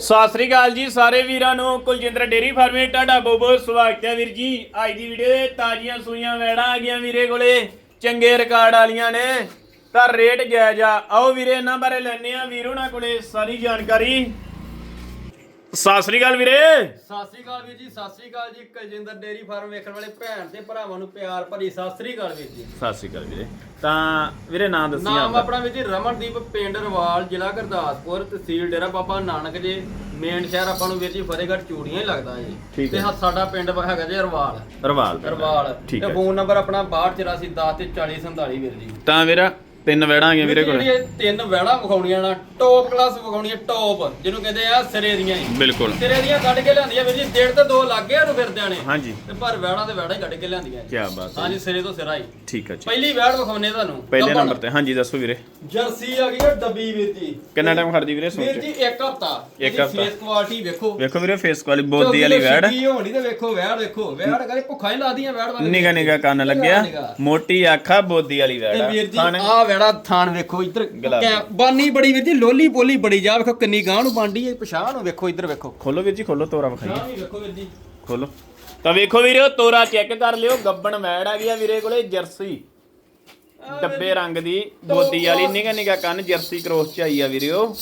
ਸਤਿ ਸ੍ਰੀ ਅਕਾਲ ਜੀ ਸਾਰੇ ਵੀਰਾਂ ਨੂੰ। ਕੁਲਜਿੰਦਰ ਡੇਰੀ ਫਾਰਮੇ, ਤੁਹਾਡਾ ਬਹੁਤ ਬਹੁਤ ਸਵਾਗਤ ਹੈ ਵੀਰ ਜੀ। ਅੱਜ ਦੀ ਵੀਡੀਓ ਦੇ ਤਾਜ਼ੀਆਂ ਸੂਈਆਂ ਵੈੜਾਂ ਆ ਗਈਆਂ ਵੀਰੇ ਕੋਲੇ। ਚੰਗੇ ਰਿਕਾਰਡ ਵਾਲੀਆਂ ਨੇ। ਤਾਂ ਰੇਟ ਜਾਇਜ਼ ਆ। ਆਓ ਵੀਰੇ, ਇਹਨਾਂ ਬਾਰੇ ਲੈਣੇ ਆ ਵੀਰ ਉਹਨਾਂ ਕੋਲੇ ਸਾਰੀ ਜਾਣਕਾਰੀ। ਸਤਿ ਸ੍ਰੀ ਅਕਾਲ ਵੀਰੇ। ਸਤਿ ਸ੍ਰੀ ਅਕਾਲ ਵੀਰ ਜੀ ਸਤਿ ਸ੍ਰੀ ਅਕਾਲ ਜੀ। ਕਲਜਿੰਦਰ ਡੇਰੀ ਫਾਰਮ ਵੇਖਣ ਵਾਲੇ ਭੈਣ ਤੇ ਭਰਾਵਾਂ ਨੂੰ ਪਿਆਰ ਭਰੀ ਸਤਿ ਸ੍ਰੀ ਅਕਾਲ ਵੀਰ ਜੀ। ਸਤਿ ਸ੍ਰੀ ਅਕਾਲ ਵੀਰੇ। ਤਾਂ ਵੀਰੇ ਨਾਮ ਦੱਸੀ ਨਾਮ ਆਪਣਾ ਵੀਰ ਜੀ ਰਮਨਦੀਪ ਪਿੰਡ ਰਵਾਲ ਜ਼ਿਲ੍ਹਾ ਗੁਰਦਾਸਪੁਰ ਤਹਿਸੀਲ ਡੇਰਾ ਬਾਬਾ ਨਾਨਕ ਜੀ। ਮੇਨ ਸ਼ਹਿਰ ਆਪਾਂ ਨੂੰ ਵੀਰ ਜੀ ਫਤਿਹਗੜ੍ਹ ਚੂੜੀਆਂ ਹੀ ਲੱਗਦਾ ਜੀ। ਤੇ ਸਾਡਾ ਪਿੰਡ ਹੈਗਾ ਜੀ ਰਵਾਲ। ਰਵਾਲ। ਰਵਾਲ। ਤੇ ਫੋਨ ਨੰਬਰ ਆਪਣਾ 628410 ਤੇ 4047 ਵੀਰ ਜੀ। ਤਾਂ ਵੀਰਾ ਤਿੰਨ ਵੈੜਾਂ ਆ ਗਈਆਂ ਵੀਰੇ ਕੋਲੇ। ਜਿਹੜੀਆਂ ਤਿੰਨ ਵਹਿਣਾ ਵਿਖਾਉਣੀਆਂ ਨਾ ਟੌਪ ਕਲਾਸ ਵਿਖਾਉਣੀਆਂ ਟੌਪ ਜਿਹਨੂੰ ਕਹਿੰਦੇ ਆ ਸਿਰੇ ਦੀਆਂ ਹੀ। ਬਿਲਕੁਲ। ਸਿਰੇ ਦੀਆਂ ਕੱਢ ਕੇ ਲਿਆਂਦੀਆਂ ਵੀਰ ਜੀ ਡੇਢ ਤੋਂ ਦੋ ਲੱਗ ਗਏ ਉਹਨੂੰ ਫਿਰਦਿਆਂ ਨੇ ਹਾਂਜੀ। ਤੇ ਪਰ ਵਹਿਣਾ ਤੇ ਹੀ ਕੱਢ ਕੇ ਲਿਆਂਦੀਆਂ। ਕੀ ਬਾਤ ਹੈ ਹਾਂਜੀ ਸਿਰੇ ਤੋਂ ਸਿਰਾ ਹੀ। ਠੀਕ ਹੈ ਜੀ। ਪਹਿਲੀ ਵੈੜ ਵਿਖਾਉਣੇ ਤੁਹਾਨੂੰ। ਪਹਿਲੇ। ਨੰਬਰ ਤੇ ਹਾਂਜੀ ਦੱਸੋ ਵੀਰੇ। ਜਰਸੀ ਆ ਗਈ ਆ ਡੱਬੀ ਵੀਰ ਜੀ। ਕਿੰਨਾ ਟਾਈਮ ਖੜਦੀ ਵੀਰੇ ਵੀਰ ਸੋਚ ਜੀ ਇੱਕ ਹਫਤਾ। ਇੱਕ ਹਫ਼ਤਾ। ਫੇਸ ਕੁਆਲਿਟੀ ਵੇਖੋ। ਵੇਖੋ ਵੀਰੇ ਫੇਸ ਵਾਲੀ ਬੋਦੀ ਵਾਲੀ ਵੈੜ ਕੀ ਹੋਣੀ ਤੇ ਵੇਖੋ ਵੈੜ ਵੇਖੋ। ਵੈੜ ਕਰੇ ਭੁੱਖਾ ਹੀ ਲਾਦੀਆਂ ਵੈੜ ਵਾਲੇ। ਨਿਗਾ ਨਿਗਾ ਕੰਨ ਲੱਗਿਆ। ਮੋਟੀ ਅੱਖਾਂ ਬੋਦੀ ਵਾਲੀ ਵੈੜ ਆ। ਵੀਰ ਜੀ ਆ ਵੈੜਾ ਥਾਨ ਵੇਖੋ ਇੱਧਰ ਗੁਲਾਬੀ। ਕੈ- ਬਾਨੀ ਬੜੀ ਵੀਰ ਜੀ ਲੋਲੀ ਪੋਲੀ ਬੜੀ ਜਾ ਵੇਖੋ ਕਿੰਨੀ ਗਾਂ ਨੂੰ ਬਾਂਡੀ ਹੈ ਪਛਾਣ ਨੂੰ ਵੇਖੋ ਇੱਧਰ ਵੇਖੋ। ਖੋਲੋ ਵੀਰ ਜੀ ਖੋਲੋ ਤੋਰਾ ਵਿਖਾਈਏ। ਵੀ ਵੇਖੋ ਵੀਰ ਜੀ। ਖੋਲੋ। ਤਾਂ ਵੇਖੋ ਵੀਰੇ ਤੋਰਾ ਚੈੱਕ ਕਰ ਲਿਓ ਗੱਬਣ ਵੈੜ ਆ ਗਈ ਆ ਵੀਰੇ ਕੋਲੇ ਜਰਸੀ। ਡੱਬੇ ਰੰਗ ਦੀ ਬੋਦੀ ਵਾਲੀ ਨਿਗਾ ਨਿਗਾ ਕੰਨ ਜਰਸੀ ਕ੍ਰੋਸ ਚ ਆਈ ਆ ਵੀਰੇ। ਉਹ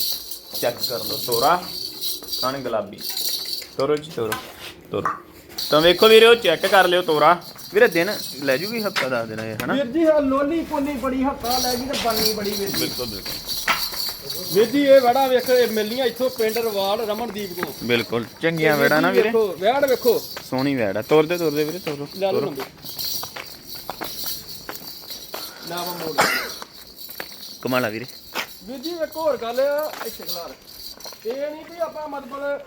ਚੈੱਕ ਕਰ ਲਓ ਤੋਰਾ। ਕੰਨ ਗੁਲਾਬੀ। ਤੋਰੋ ਜੀ ਤੋਰੋ ਤੋਰੋ। ਤਾਂ ਵੇਖੋ ਵੀਰੇ ਉਹ ਚੈੱਕ ਕਰ ਲਿਓ ਤੋਰਾ। ਵੀਰੇ ਦਿਨ ਲੈ ਜੂਗੀ ਹਫਤਾ ਦੱਸ ਦੇਣਾ ਇਹ ਹਨਾ? ਵੀਰ ਜੀ ਆਹ ਲੋਲੀ ਪੋਲੀ ਬੜੀ ਹੱਥਾਂ ਲੈ ਗਈ ਤੇ ਬਾਨੀ ਬੜੀ ਵੀਰ ਜੀ। ਬਿਲਕੁਲ ਬਿਲਕੁਲ। ਵੀਰ ਜੀ ਇਹ ਵੜਾ ਵੇਖ ਇਹ ਮਿਲਣੀਆਂ ਇੱਥੋਂ ਪਿੰਡ ਰਵਾਲ ਰਮਨਦੀਪ ਕੋ ਬਿਲਕੁਲ ਚੰਗੀਆਂ ਵੈੜਾਂ ਨਾ ਵੀਰੇ। ਵੇਖੋ ਵੈੜ ਵੇਖੋ। ਸੋਹਣੀ ਵੈੜ ਆ। ਤੋਰਦੇ ਤੋਰਦੇ ਵੀਰੇ ਤੋਰੋ ਲੈ ਲਓ ਤੋਰੋ ਨੰਬਰ। ਨਾ ਵਾ ਮੋੜ। ਕਮਾਲਾ ਵੀਰੇ। ਵੀਰ ਜੀ ਇੱਕ ਹੋਰ ਗੱਲ ਆ ਇੱਥੇ ਖਲਾਰ। ਇਹ ਨਹੀਂ ਵੀ ਆਪਾਂ ਮਤਲਬ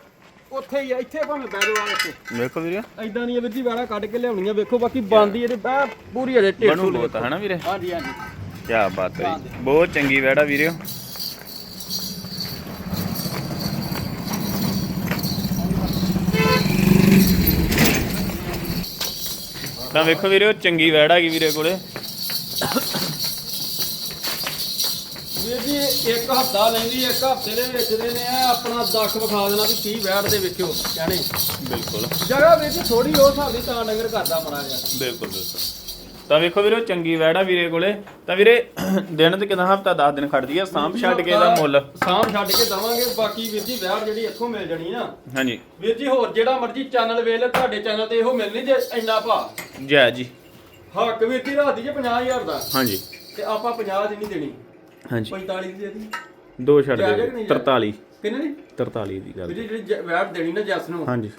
ਉੱਥੇ ਹੀ ਆ ਇੱਥੇ ਭਾਵੇਂ ਜਾਓ ਆ ਇੱਥੇ। ਵੇਖੋ ਵੀਰੇ। ਐਦਾਂ ਦੀਆਂ ਜੀ ਵਾੜਾ ਕੱਢ ਕੇ ਲਿਆਉਣੀਆਂ ਵੇਖੋ ਬਾਕੀ ਬੰਦੀ ਇਹਦੇ ਬਹਿ ਪੂਰੀ ਅਜੇ ਢੇਡ ਬਣੂ ਬਹੁਤ ਆ, ਹਨਾ ਵੀਰੇ? ਹਾਂਜੀ ਹਾਂਜੀ। ਕੀ ਬਾਤ ਹੈ ਜੀ। ਬਹੁਤ ਚੰਗੀ ਵੈੜਾ ਵੀਰੇ। ਤਾਂ ਵੇਖੋ ਵੀਰੇ ਚੰਗੀ ਵੈੜ ਹੈਗੀ ਵੀਰੇ ਕੋਲੇ। ਇੱਕ ਹਫਤਾ ਲੈਂਦੀ ਇੱਕ ਹਫ਼ਤੇ ਦੇ ਵਿੱਚ ਦੇ ਨੇ ਆ ਆਪਣਾ ਦੱਖ ਵਿਖਾ ਦੇਣਾ ਵੀ 30 ਵੈੜ ਦੇ ਵੇਖਿਓ ਕਹਿਣੇ ਬਿਲਕੁਲ। ਜਗ੍ਹਾ ਜੀ ਥੋੜੀ ਉਹ ਦੀ ਤਾਂ ਡੰਗਰ ਕਰਦਾ ਮੜਾ ਗਿਆ ਬਿਲਕੁਲ ਬਿਲਕੁਲ। ਤਾਂ ਵੇਖੋ ਵੀਰੇ ਚੰਗੀ ਵੈੜਾ ਵੀਰੇ ਕੋਲੇ। ਤਾਂ ਵੀਰੇ ਦਿਨ ਤੇ ਕਿਦਾਂ ਹਫਤਾ 10 ਦਿਨ ਖੜਦੀ ਆ? ਸਾਂਭ ਛੱਡ ਕੇ ਇਹਦਾ ਮੁੱਲ? ਸਾਂਭ ਛੱਡ ਕੇ ਦਵਾਂਗੇ ਬਾਕੀ ਵੀਰ ਜੀ ਵੈੜ ਜਿਹੜੀ ਇੱਥੋਂ ਮਿਲ ਜਣੀ ਨਾ। ਹਾਂਜੀ। ਵੀਰ ਜੀ ਹੋਰ ਜਿਹੜਾ ਮਰਜ਼ੀ ਚੈਨਲ ਵੇਖ ਲੈ ਤੁਹਾਡੇ ਚੈਨਲ ਤੇ ਇਹੋ ਮਿਲਣੀ ਜੇ ਇੰਨਾ ਭਾ। ਜੈ ਜੀ। ਹੱਕ ਵੀਰ ਜੀ ਰਾਤ ਦੀ ਜੇ 50000 ਦਾ। ਹਾਂਜੀ। ਤੇ ਆਪਾਂ 50 ਦੀ ਨਹੀਂ ਦੇਣੀ। ਹਾਂਜੀ। 45 ਦੀ ਦੇ ਦੀ। ਦੋ ਛੱਡ ਜਾਇਜ਼ ਦੇ ਕਿ ਨਹੀਂ ਜਾਇਜ਼? 43 ਕਿੰਨੇ ਦੀ? 43 ਦੀ ਗੱਲ। ਵੀਰ ਜੀ ਜਿਹੜੀ ਜ- ਵੈਟ ਦੇਣੀ ਨਾ ਜੱਸ ਨੂੰ। ਹਾਂਜੀ।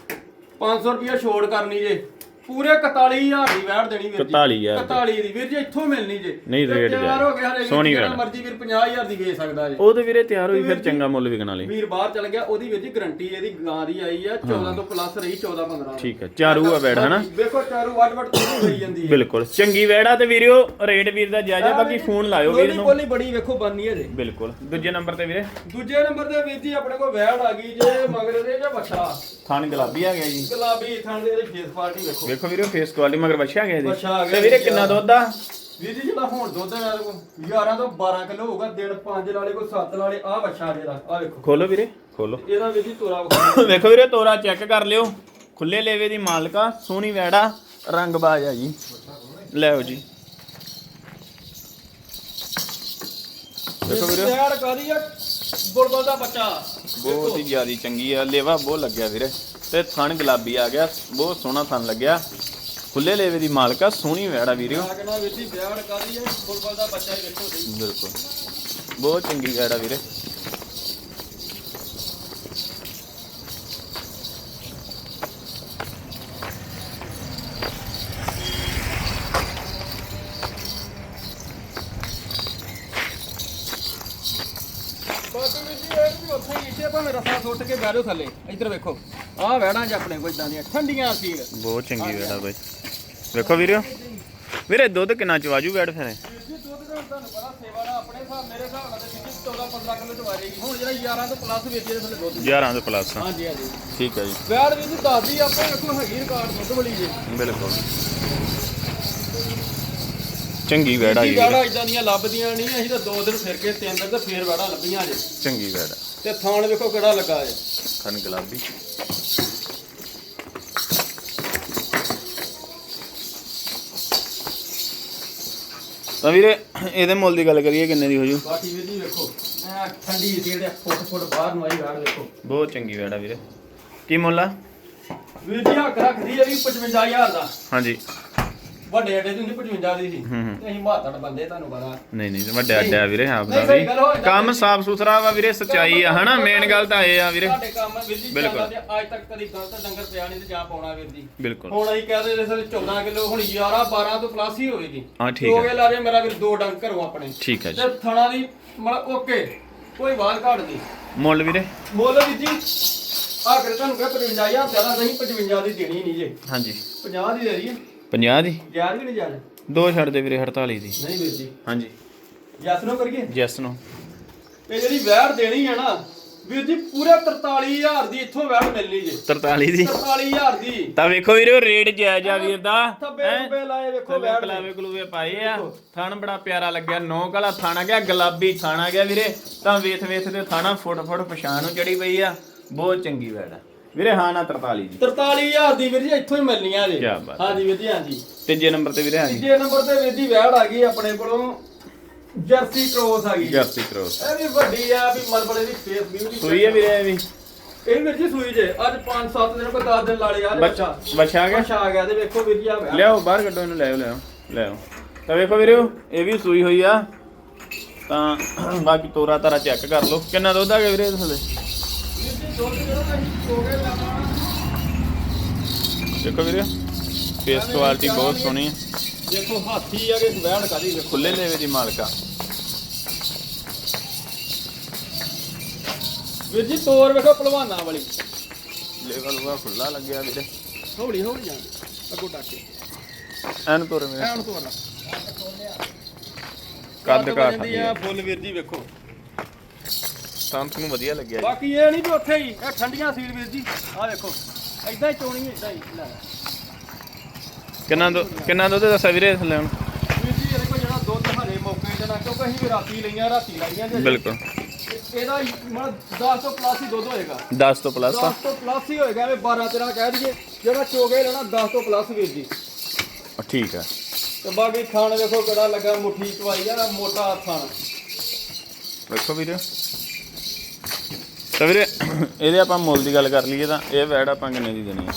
500 ਰੁਪਿਆ ਛੋੜ ਕਰਨੀ ਜੇ। ਪੂਰੇ 41000 ਦੀ ਵੈਟ ਦੇਣੀ ਵੀਰ ਜੀ। 41,000 ਦੀ। 41 ਦੀ। ਵੀਰ ਜੀ ਇੱਥੋਂ ਮਿਲਣੀ ਜੇ। ਨਹੀਂ, ਰੇਟ ਤਿਆਰ। ਹੋ ਗਿਆ ਹਰੇ ਸੋਹਣੀ ਵੈਟ। ਮਰਜ਼ੀ ਵੀਰ 50000 ਦੀ ਵੇਚ ਸਕਦਾ ਜੇ। ਉਹ ਤੇ ਵੀਰੇ ਤਿਆਰ ਹੋਈ ਫਿਰ ਚੰਗਾ ਮੁੱਲ ਵਿਕਣ ਵਾਲੀ ਵੀਰ ਬਾਹਰ ਚਲ ਗਿਆ ਉਹਦੀ ਵੀਰ ਜੀ ਗਰੰਟੀ ਇਹਦੀ ਗਾਂ ਦੀ ਆਈ ਆ 14 ਤੋਂ ਪਲੱਸ ਰਹੀ 14 15 ਠੀਕ ਹੈ ਚਾਰੂ ਆ ਵੈੜ ਹਨਾ? ਵੇਖੋ ਚਾਰੂ ਵੱਡ ਵੱਡ ਤੋਂ ਹੋਈ ਜਾਂਦੀ ਹੈ ਬਿਲਕੁਲ ਚੰਗੀ ਵੈੜਾ ਤੇ ਵੀਰਿਓ ਰੇਟ ਵੀਰ ਦਾ ਜਾਇਜ਼ਾ ਬਾਕੀ ਫੋਨ ਲਾਇਓ ਵੀਰ ਨੂੰ। ਬੋਲੀ ਬੜੀ ਵੇਖੋ ਬੰਨੀ ਹੈ ਜੇ। ਬਿਲਕੁਲ ਦੂਜੇ ਨੰਬਰ ਤੇ ਵੀਰੇ। ਦੂਜੇ ਨੰਬਰ ਤੇ ਵੀਰ ਜੀ ਆਪਣੇ ਕੋਲ ਵੈੜ ਆ ਗਈ ਜੇ ਮਗਰ ਦੇ ਜਾਂ ਬੱਛਾ ਥਣ ਗੁਲਾਬੀ ਆ ਗਿਆ ਜੀ। ਗੁਲਾਬੀ ਥਣ ਦੇ ਫੇਸ ਪਾਰਟੀ ਵੇਖੋ। ਵੇਖੋ ਵੀਰੇ ਫੇਸ ਕੁਆਲਿਟੀ ਮਗਰ ਬੱਚਾ ਗਿਆ ਜੀ ਬੱਚਾ ਆ ਗਿਆ ਤੇ ਵੀਰੇ ਜੀ, ਕਿੰਨਾ ਯਾਰ। ਦੁੱਧ ਆ? ਵੀਰ ਜੀ ਜਿਹੜਾ ਹੁਣ ਦੁੱਧ ਹੈ ਮੇਰੇ ਕੋਲ 11 ਤੋਂ 12 ਕਿਲੋ ਹੋਊਗਾ ਦਿਨ 5 ਵਾਲੇ ਕੋ 7 ਵਾਲੇ ਆ ਬੱਛਾ ਜਿਹੜਾ ਆ ਵੇਖੋ। ਖੋਲੋ ਵੀਰੇ ਖੋਲੋ। ਇਹਦਾ ਵੀਰ ਜੀ ਤੋਰਾ ਵਿਖਾਓ। ਵੇਖੋ ਵੀਰੇ ਤੋਰਾ ਚੈੱਕ ਕਰ ਲਿਓ। ਖੁੱਲੇ ਲੇਵੇ ਦੀ ਮਾਲਕਾ ਸੋਹਣੀ ਵੈੜਾ ਰੰਗਬਾਜ਼ ਆ ਜੀ। ਲੈਓ ਜੀ। ਦੇਖੋ ਵੀਰੇ। ਤਿਆਰ ਕਰੀ ਆ ਬੁਲਬੁਲ ਦਾ ਬੱਚਾ। ਬਹੁਤ ਹੀ ਜ਼ਿਆਦੀ ਚੰਗੀ ਆ ਲੇਵਾ ਬਹੁਤ ਲੱਗਿਆ ਵੀਰੇ। ਤੇ ਥਣ ਗੁਲਾਬੀ ਆ ਗਿਆ ਬਹੁਤ ਸੋਹਣਾ ਥਣ ਲੱਗਿਆ। ਖੁੱਲੇ ਲੇਵੇ ਦੀ ਮਾਲਕਾ ਸੋਹਣੀ ਵੈੜਾ ਵੀਰਿਓ ਬਿਲਕੁਲ। ਬਹੁਤ ਚੰਗੀ ਵੈੜਾ ਵੀਰੇ ਬਾਕੀ ਵੀਰ ਜੀ ਇਹ ਵੀ ਉੱਥੇ ਹੀ ਇੱਥੇ ਭਾਵੇਂ ਰਸਾ ਸੁੱਟ ਕੇ ਬਹਿ ਜਾਓ ਥੱਲੇ। ਇੱਧਰ ਵੇਖੋ। ਆਹ ਵੈੜਾਂ ਚ ਆਪਣੇ ਕੋਲ ਇਦਾਂ ਦੀਆਂ ਠੰਡੀਆਂ ਸੀਲ ਬਹੁਤ ਚੰਗੀ ਵੈੜਾ ਬਾਈ। ਵੇਖੋ ਵੀਰਿਓ ਵੀਰੇ ਦੁੱਧ ਕਿੰਨਾ ਚਵਾਜੂ ਵੈੜ ਫਿਰ? ਦੁੱਧ ਦਾ ਤੁਹਾਨੂੰ ਪਤਾ ਸੇਵਾ ਦਾ ਆਪਣੇ ਹਿਸਾਬ ਮੇਰੇ ਹਿਸਾਬ ਨਾਲ ਤੇ ਜੀ 14 15 ਕਿਲੋ ਚ ਵਾਜੇਗੀ ਹੁਣ ਜਿਹੜਾ 11 ਤੋਂ ਪਲੱਸ ਵੇਚੇ ਦੇ ਥੱਲੇ ਦੁੱਧ। 11 ਤੋਂ ਪਲੱਸ ਹਾਂਜੀ ਹਾਂਜੀ। ਠੀਕ ਹੈ ਜੀ। ਵਿਆਹ ਵੀ ਜੀ ਦੱਸਦੀ ਆਪਾਂ ਵੇਖੋ ਹੈਗੀ ਰਿਕਾਰਡ ਦੁੱਧ ਵਾਲੀ ਜੀ। ਬਿਲਕੁਲ। ਚੰਗੀ ਵੈੜਾ ਜੀ ਵਾੜਾ ਇਦਾਂ ਦੀਆਂ ਲੱਭਦੀਆਂ ਨਹੀਂ ਅਸੀਂ ਤਾਂ ਦੋ ਦਿਨ ਫਿਰ ਕੇ ਤਿੰਨ ਦਿਨ ਤੇ ਫੇਰ ਵਾੜਾ ਲੱਭੀਆਂ ਜੇ। ਚੰਗੀ ਵੈੜਾ ਤੇ ਥਾਣ ਵੇਖੋ ਕਿਹੜਾ ਲੱਗਾ ਜੇ। ਖਨ ਗੁਲਾਬੀ। ਤਾਂ ਵੀਰੇ ਇਹਦੇ ਮੁੱਲ ਦੀ ਗੱਲ ਕਰੀਏ ਕਿੰਨੇ ਦੀ ਹੋ ਜੂ? ਬਾਕੀ ਵੀਰ ਜੀ ਵੇਖੋ ਐ ਠੰਡੀ ਸੀ ਜਿਹੜੇ ਫੁੱਟ ਫੁੱਟ ਬਾਹਰ ਨੂੰ ਆਈ ਵੈੜ ਵੇਖੋ। ਬਹੁਤ ਚੰਗੀ ਵੈੜ ਆ ਵੀਰੇ। ਕੀ ਮੁੱਲ ਆ? ਵੀਰ ਜੀ ਹੱਕ ਰੱਖਦੀ ਹੈ ਵੀ 55000 ਦਾ। ਹਾਂਜੀ। ਵੱਡੇ ਅੱਡੇ ਦੀ ਹੁੰਦੀ 55 ਦੀ ਸੀ। ਹੂੰ ਹੂੰ। ਤੇ ਅਸੀਂ ਮਾਤੜ ਬੰਦੇ ਤੁਹਾਨੂੰ ਪਤਾ। ਨਹੀਂ ਨਹੀਂ ਵੱਡਾ ਅੱਡਾ ਵੀਰੇ ਆਪ ਦਾ ਨਹੀਂ, ਸਹੀ ਵੀ। ਗੱਲ ਹੋਏ ਨਾ। ਕੰਮ ਸਾਫ਼ ਸੁਥਰਾ ਵਾ ਵੀਰੇ ਸੱਚਾਈ ਆ ਹਨਾ? ਮੇਨ ਗੱਲ ਤਾਂ ਇਹ ਆ ਵੀਰੇ। ਸਾਡੇ ਕੰਮ ਵੀਰ ਜੀ ਬਿਲਕੁਲ। ਤੇ ਅੱਜ ਤੱਕ ਕਦੀ ਗਲਤ ਡੰਗਰ ਪਿਆ ਨਹੀਂ ਤੇ ਜਾ ਪਾਉਣਾ ਵੀਰ ਜੀ। ਬਿਲਕੁਲ। ਹੁਣ ਅਸੀਂ ਕਹਦੇ ਜੇ ਸਾਰੇ 14 ਕਿਲੋ ਹੁਣ 11 12 ਤੋਂ ਪਲੱਸ ਹੀ ਹੋਵੇਗੀ। ਹਾਂ ਠੀਕ ਹੋ ਹੈ ਲਾ ਜੇ ਮੇਰਾ ਵੀਰ ਦੋ ਡੰਗ ਘਰੋਂ ਆਪਣੇ। ਠੀਕ ਹੈ ਜੀ। ਤੇ ਥਣਾ ਦੀ ਮਤਲਬ ਓਕੇ ਕੋਈ ਬਾਤ ਘਾਟ ਨਹੀਂ। ਮੁੱਲ ਵੀਰੇ? ਮੁੱਲ ਵੀਰ ਜੀ ਆ ਕਰ ਤੁਹਾਨੂੰ ਕਹ 55000 ਜ਼ਿਆਦਾ ਨਹੀਂ 55 ਦੀ ਦੇਣੀ ਨਹੀਂ ਜੇ। ਹਾਂਜੀ। 50 ਦੀ ਦੇ ਦਈਏ। 50 ਦੀ ਯਾਰ ਵੀ ਨਹੀਂ ਜਾ ਦੋ ਛੱਡ ਦੇ ਵੀਰੇ 48 ਦੀ। ਨਹੀਂ ਵੀਰ ਜੀ। ਹਾਂਜੀ। ਯਸ ਨੂੰ ਕਰੀਏ? ਜੈਸ ਨੂੰ। ਇਹ ਜਿਹੜੀ ਵੈੜ ਦੇਣੀ ਹੈ ਨਾ ਵੀਰ ਜੀ ਪੂਰੇ 43000 ਦੀ ਇੱਥੋਂ ਵੈੜ ਮਿਲਣੀ ਜੇ। 43 ਦੀ? 43000 ਦੀ। ਤਾਂ ਵੇਖੋ ਵੀਰੇ ਉਹ ਰੇਟ ਜਾਇਜ਼ ਆ ਵੀਰ ਦਾ। ਥੱਬੇ ਹੈਂ? ਥੱਬੇ ਲਾਏ ਵੇਖੋ ਥੱਲੇ ਵੈੜ ਕਲਾਵੇ ਕਲੂਵੇ ਪਾਏ ਆ। ਥਣ ਬੜਾ ਪਿਆਰਾ ਲੱਗਿਆ ਨੌ ਕਲਾ ਥਾਣਾ ਗਿਆ ਗੁਲਾਬੀ ਥਾਣਾ ਗਿਆ ਵੀਰੇ। ਤਾਂ ਵੇਥ ਵੇਥ ਤੇ ਥਾਣਾ ਫੁੱਟ ਫੁੱਟ ਪਛਾਣ ਨੂੰ ਚੜੀ ਪਈ ਆ। ਬਹੁਤ ਚੰਗੀ ਵੈੜ ਆ। ਵੀਰੇ ਹਾਂ ਨਾ 43 ਦੀ 43000 ਦੀ ਵੀਰ ਜੀ ਇੱਥੋਂ ਹੀ ਮਿਲਣੀਆਂ ਜੇ। ਕਿਆ ਬਾਤ। ਹਾਂਜੀ ਵੀਰ ਜੀ ਹਾਂਜੀ। ਤੀਜੇ ਨੰਬਰ ਤੇ ਵੀਰੇ ਆ ਗਈ ਤੀਜੇ ਨੰਬਰ ਤੇ ਵੀਰ ਜੀ ਵੈੜ ਆ ਗਈ ਆਪਣੇ ਕੋਲੋਂ। ਜਰਸੀ ਕ੍ਰੋਸ ਆ ਗਈ। Jersey cross. ਇਹ ਵੀ ਵੱਡੀ ਆ ਵੀ ਮਲਬਲੇ ਦੀ ਫੇਸ ਬਿਊਟੀ ਸੂਈ ਹੈ ਵੀਰੇ ਇਹ ਵੀ। ਇਹ ਵੀਰ ਜੀ ਸੂਈ ਜੇ। ਅੱਜ 5-7 ਦਿਨ ਕੋ 10 ਦਿਨ ਲਾਲੇ ਆ ਬੱਚਾ ਬੱਚਾ ਆ ਗਿਆ? ਬੱਚਾ ਆ ਗਿਆ ਤੇ ਵੇਖੋ ਵੀਰ ਜੀ ਆ ਵੈੜ ਲਿਆਓ ਬਾਹਰ ਕੱਢੋ ਇਹਨੂੰ ਲਿਆਓ ਲਿਆਓ ਲਿਆਓ। ਤਾਂ ਵੇਖੋ ਵੀਰੇ ਇਹ ਵੀ ਸੂਈ ਹੋਈ ਆ। ਤਾਂ ਬਾਕੀ ਤੋਰਾ ਤਾਰਾ ਚੈੱਕ ਕਰ ਲਓ। ਕਿੰਨਾ ਦੁੱਧ ਆ ਗਿਆ ਵੀਰੇ ਇਹਦੇ ਥੱਲੇ? ਦੇਖੋ ਵੀਰੇ ਫੇਸ ਕੁਆਲਿਟੀ ਬਹੁਤ ਸੋਹਣੀ ਹੈ। ਦੇਖੋ ਹਾਥੀ ਆ ਕਿ ਵੈੜ ਕਾਦੀ ਵੇਖੋ ਖੁੱਲੇ ਲੇਵੇ ਦੀ ਮਾਲਕਾ ਵੀਰ ਜੀ ਤੋਰ ਵੇਖੋ ਪਹਿਲਵਾਨਾਂ ਵਾਲੀ। ਲੇਵਲ ਵਾ ਖੁੱਲਾ ਲੱਗਿਆ ਵੀਰੇ। ਹੌਲੀ ਹੌਲੀ ਜਾਂਦੀ ਅੱਗੋਂ ਡਾਕੇ ਐਨ ਤੋਰ ਮੇਰੇ ਐਨ ਤੋਰ ਕੱਦ ਕਾਠ ਜਾਂਦੀ ਆ ਫੁੱਲ ਵੀਰ ਜੀ ਵੇਖੋ। ਸੰਤ ਨੂੰ ਵਧੀਆ ਲੱਗਿਆ ਜੀ। ਬਾਕੀ ਇਹ ਨਹੀਂ ਵੀ ਉੱਥੇ ਹੀ ਇਹ ਠੰਡੀਆਂ ਸੀਲ ਵੀਰ ਜੀ। ਆ ਵੇਖੋ ਐਦਾਂ ਹੀ ਚੋਣੀ ਐਦਾਂ ਹੀ ਲੈ। ਕਿੰਨਾ ਦੁੱਧ ਕਿੰਨਾ ਦੁੱਧ ਦੱਸਿਆ ਵੀਰੇ ਥੱਲੇ ਹੁਣ? ਵੀਰ ਜੀ ਇਹਦੇ ਕੋਲ ਜਿਹੜਾ ਦੁੱਧ ਹਰੇ ਮੌਕੇ ਤੇ ਨਾ ਕਿਉਂਕਿ ਅਸੀਂ ਵੀ ਰਾਤੀ ਲਈਆਂ ਰਾਤੀ ਲਾਈਆਂ ਜੇ। ਬਿਲਕੁਲ। ਇਹਦਾ ਹੀ ਮਤਲਬ 10 ਤੋਂ ਪਲੱਸ ਹੀ ਦੁੱਧ ਹੋਏਗਾ। 10 ਤੋਂ ਪਲੱਸ 10 ਤੋਂ ਪਲੱਸ ਹੀ ਹੋਏਗਾ ਐਵੇਂ 12 13 ਕਹਿ ਦਈਏ। ਜਿਹੜਾ ਚੋਗੇ ਲੈਣਾ 10 ਤੋਂ ਪਲੱਸ ਵੀਰ ਜੀ। ਠੀਕ ਆ। ਤੇ ਬਾਕੀ ਖਾਣ ਵੇਖੋ ਕਿਹੜਾ ਲੱਗਾ ਮੁੱਠੀ ਚਵਾਈ ਆ ਮੋਟਾ ਥਣ ਵੇਖੋ ਵੀਰੇ। ਤਾਂ ਵੀਰੇ ਇਹਦੇ ਆਪਾਂ ਮੁੱਲ ਦੀ ਗੱਲ ਕਰ ਲਈਏ ਤਾਂ ਇਹ ਵੈੜ ਆਪਾਂ ਕਿੰਨੇ ਦੀ ਦੇਣੀ ਹੈ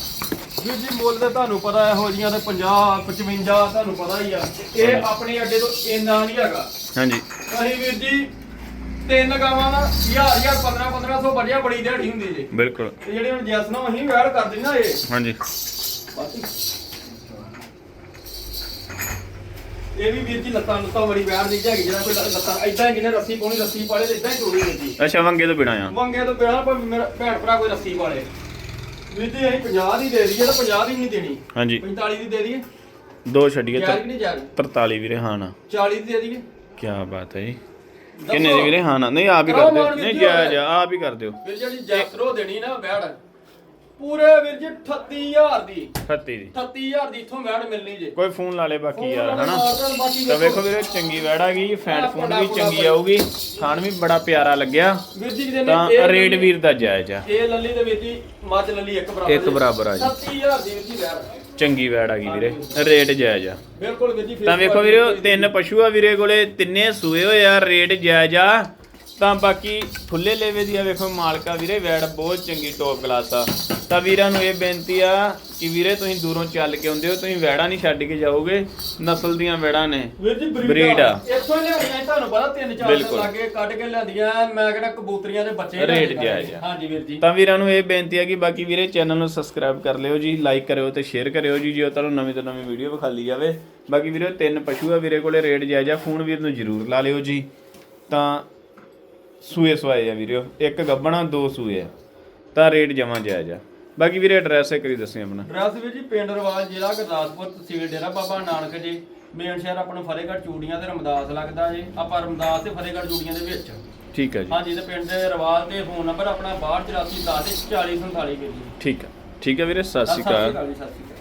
ਵੀਰ ਜੀ ਮੁੱਲ ਤੇ ਤੁਹਾਨੂੰ ਪਤਾ ਇਹੋ ਜੀਆਂ ਤੇ 50 55 ਤੁਹਾਨੂੰ ਪਤਾ ਹੀ ਆ। ਇਹ ਆਪਣੇ ਅੱਡੇ ਤੋਂ ਇੰਨਾ ਨਹੀਂ ਹੈਗਾ। ਹਾਂਜੀ। ਅਸੀਂ ਵੀਰ ਜੀ ਤਿੰਨ ਗਾਵਾਂ ਦਾ ਹਜ਼ਾਰ ਹਜ਼ਾਰ 15 1500 ਵਧੀਆ ਬੜੀ ਦਿਹਾੜੀ ਹੁੰਦੀ ਜੀ। ਬਿਲਕੁਲ। ਤੇ ਜਿਹੜੇ ਹੁਣ ਜੈਸ ਨੂੰ ਅਸੀਂ ਵੈੜ ਕਰਦੇ ਨਾ ਇਹ। ਹਾਂਜੀ। ਇਹ ਵੀ ਵੀਰ ਜੀ ਲੱਤਾਂ ਲੁੱਤਾਂ ਬੜੀ ਵੈੜ ਨਹੀਂ ਹੈਗੀ ਜਿਹੜਾ ਕੋਈ ਲੱਤਾਂ ਐਦਾਂ ਜਿਹਨੇ ਰੱਸੀ ਪਾਉਣੀ ਰੱਸੀ ਪਾਲੇ ਤੇ ਇਦਾਂ ਹੀ ਵੀਰ ਜੀ। ਅੱਛਾ ਵੰਗੇ ਤੋਂ ਬਿਨਾ ਆ। ਮੰਗੇ ਤੋਂ ਬਿਨਾਂ ਭਾਵੇਂ ਮੇਰਾ ਭੈਣ ਭਰਾ ਕੋਈ ਰੱਸੀ ਪਾਲੇ ਵੀਰ ਜੀ ਅਸੀਂ 50 ਦੀ ਦੇ ਦਈਏ ਤਾਂ 50 ਦੀ ਨਹੀਂ ਦੇਣੀ। ਹਾਂਜੀ। 45 ਦੀ ਦੇ ਦਈਏ। ਦੋ ਛੱਡੀਏ ਜਾਇਜ਼ ਨਹੀਂ ਜਾਇਜ਼ 43 ਵੀਰੇ ਹਾਂ ਨਾ। 40 ਦੀ ਦੇ ਦਈਏ। ਕੀ ਬਾਤ ਹੈ ਜੀ। ਕਿੰਨੇ ਦੀ ਵੀਰੇ? ਹਾਂ ਨਾ। ਨਹੀਂ ਆਪ ਹੀ ਕਰ ਦਿਓ। ਵੀਰ ਨਹੀਂ ਜੀ ਜਾ ਜਾ ਆਪ ਹੀ ਕਰ ਦਿਓ। ਵੀਰ ਜਿਹੜੀ ਜੈਸਰੋ ਦੇਣੀ ਨਾ ਵੈੜ ਪੂਰੇ ਵੀਰ ਜੀ 38000 ਦੀ। 38 ਦੀ। 38000 ਦੀ ਇੱਥੋਂ ਵੈੜ ਮਿਲਣੀ ਜੇ। ਕੋਈ ਫੋਨ ਲਾ ਲੇ ਬਾਕੀ ਯਾਰ ਫੋਨ ਹਨਾ? ਤਾਂ ਵੇਖੋ ਵੀਰੇ ਚੰਗੀ ਵੈੜ ਆ ਗਈ ਫੈਂਟ ਫੂਡ ਵੀ ਚੰਗੀ ਆਊਗੀ ਖਾਣ ਵੀ ਬੜਾ ਪਿਆਰਾ ਲੱਗਿਆ। ਵੀਰ ਜੀ ਜਿਹਦੇ ਤਾਂ ਰੇਟ ਵੀਰ ਦਾ ਜਾਇਜ਼ ਆ। ਇਹ ਲੱਲੀ ਦੇ ਵੀਰ ਜੀ ਮੱਝ ਲੱਲੀ ਇੱਕ ਬਰਾਬਰ ਇੱਕ ਬਰਾਬਰ ਆ ਜੀ। 30000 ਦੀ ਵੀਰ ਜੀ ਵੈੜ। ਚੰਗੀ ਵੈੜ ਆ ਗਈ ਵੀਰੇ ਰੇਟ ਜਾਇਜ਼ ਆ। ਬਿਲਕੁਲ ਵੀਰ ਜੀ ਤਾਂ ਵੇਖੋ ਵੀਰੇ ਤਿੰਨ ਪਸ਼ੂ ਆ ਵੀਰੇ ਕੋਲੇ ਤਿੰਨੇ ਸੂਏ ਹੋਏ ਆ ਰੇਟ ਜਾਇਜ਼ ਆ। ਤਾਂ ਬਾਕੀ ਫੁੱਲੇ ਲੇਵੇ ਦੀ ਆ ਵੇਖੋ ਮਾਲਕਾ ਵੀਰੇ ਵੈੜ ਬਹੁਤ ਚੰਗੀ ਟੌਪ ਕਲਾਸ ਆ। ਤਾਂ ਵੀਰਾਂ ਨੂੰ ਇਹ ਬੇਨਤੀ ਆ ਕਿ ਵੀਰੇ ਤੁਸੀਂ ਦੂਰੋਂ ਚੱਲ ਕੇ ਆਉਂਦੇ ਹੋ ਤੁਸੀਂ ਵੈੜਾਂ ਨਹੀਂ ਛੱਡ ਕੇ ਜਾਓਗੇ ਨਸਲ ਦੀਆਂ ਵੈੜਾਂ ਨੇ। ਵੀਰ ਜੀ breed ਬਰੀਡ ਆ। ਇੱਥੋਂ ਹੀ ਲਿਆਉਣੀਆਂ ਤੁਹਾਨੂੰ ਪਤਾ ਤਿੰਨ ਚਾਰ ਦਿਨ। ਲੱਗੇ ਕੱਢ ਕੇ ਲਿਆਂਦੀਆਂ ਮੈਂ ਕਹਿੰਦਾ ਕਬੂਤਰੀਆਂ ਦੇ ਬੱਚੇ ਰੇਟ ਜਾਇਜ਼। ਹਾਂਜੀ ਵੀਰ ਜੀ। ਤਾਂ ਵੀਰਾਂ ਨੂੰ ਇਹ ਬੇਨਤੀ ਆ ਕਿ ਬਾਕੀ ਵੀਰੇ ਚੈਨਲ ਨੂੰ ਸਬਸਕ੍ਰਾਈਬ ਕਰ ਲਿਓ ਜੀ ਲਾਈਕ ਕਰਿਓ ਤੇ ਸ਼ੇਅਰ ਕਰਿਓ ਜੀ ਜੇ ਤੁਹਾਨੂੰ ਨਵੀਂ ਤੋਂ ਨਵੀਂ ਵੀਡੀਓ ਵਿਖਾਲੀ ਜਾਵੇ। ਬਾਕੀ ਵੀਰੇ ਤਿੰਨ ਪਸ਼ੂ ਆ ਵੀਰੇ ਕੋਲੇ ਰੇਟ ਜਾਇਜ਼ ਆ ਫੋਨ ਵੀਰ ਨੂੰ ਜ਼ਰੂਰ ਲਾ ਲਿਓ ਜੀ। ਤਾਂ ਸੂਏ ਸਵਾਏ ਆ ਵੀਰੇ ਇੱਕ ਗੱਬਣਾ ਦੋ ਸੂਏ ਆ। ਤਾਂ ਰੇਟ ਜਮਾ ਜਾਇਜ਼ ਆ। ਬਾਕੀ ਵੀਰੇ ਐਡਰੈਸ ਇੱਕ ਵਾਰੀ ਦੱਸਿਓ ਆਪਣਾ। ਐਡਰੈਸ ਵੀਰ ਜੀ ਪਿੰਡ ਰਵਾਜ ਜ਼ਿਲ੍ਹਾ ਗੁਰਦਾਸਪੁਰ ਤਹਿਸੀਲ ਡੇਰਾ ਬਾਬਾ ਨਾਨਕ ਜੀ। ਮੇਨ ਸ਼ਹਿਰ ਆਪਣਾ ਫਤਿਹਗੜ੍ਹ ਚੂੜੀਆਂ ਤੇ ਰਮਦਾਸ ਲੱਗਦਾ ਜੀ। ਆਪਾਂ ਰਮਦਾਸ ਤੇ ਫਤਿਹਗੜ੍ਹ ਚੂੜੀਆਂ ਦੇ ਵਿੱਚ। ਠੀਕ ਹੈ ਜੀ। ਹਾਂਜੀ ਤੇ ਪਿੰਡ ਦੇ ਰਵਾਜ ਤੇ ਫੋਨ ਨੰਬਰ ਆਪਣਾ 6284 10 40 47 ਵੀਰ ਜੀ। ਠੀਕ ਹੈ ਠੀਕ ਹੈ ਵੀਰੇ ਸਤਿ ਸ਼੍ਰੀ ਸਤਿ ਸ਼੍ਰੀ ਅਕਾਲ। ਅਕਾਲ ਜੀ ਸਤਿ ਸ਼੍ਰੀ ਅਕਾਲ